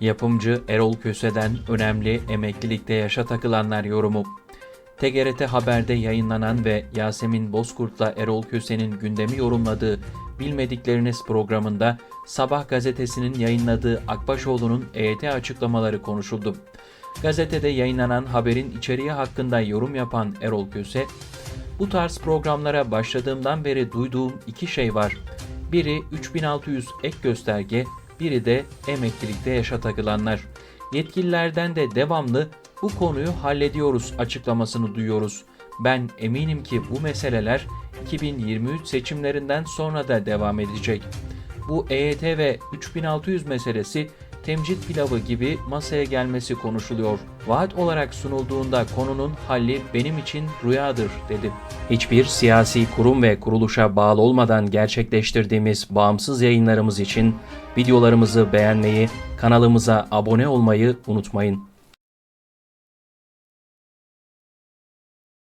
Yapımcı Erol Köse'den önemli emeklilikte yaşa takılanlar yorumu. TGRT Haber'de yayınlanan ve Yasemin Bozkurt'la Erol Köse'nin gündemi yorumladığı Bilmedikleriniz programında Sabah gazetesinin yayınladığı Akbaşoğlu'nun EYT açıklamaları konuşuldu. Gazetede yayınlanan haberin içeriği hakkında yorum yapan Erol Köse, bu tarz programlara başladığımdan beri duyduğum iki şey var. Biri 3600 ek gösterge, biri de emeklilikte yaşa takılanlar. Yetkililerden de devamlı bu konuyu hallediyoruz açıklamasını duyuyoruz. Ben eminim ki bu meseleler 2023 seçimlerinden sonra da devam edecek. Bu EYT ve 3600 meselesi temcit pilavı gibi masaya gelmesi konuşuluyor. Vaat olarak sunulduğunda konunun halli benim için rüyadır dedi. Hiçbir siyasi kurum ve kuruluşa bağlı olmadan gerçekleştirdiğimiz bağımsız yayınlarımız için videolarımızı beğenmeyi, kanalımıza abone olmayı unutmayın.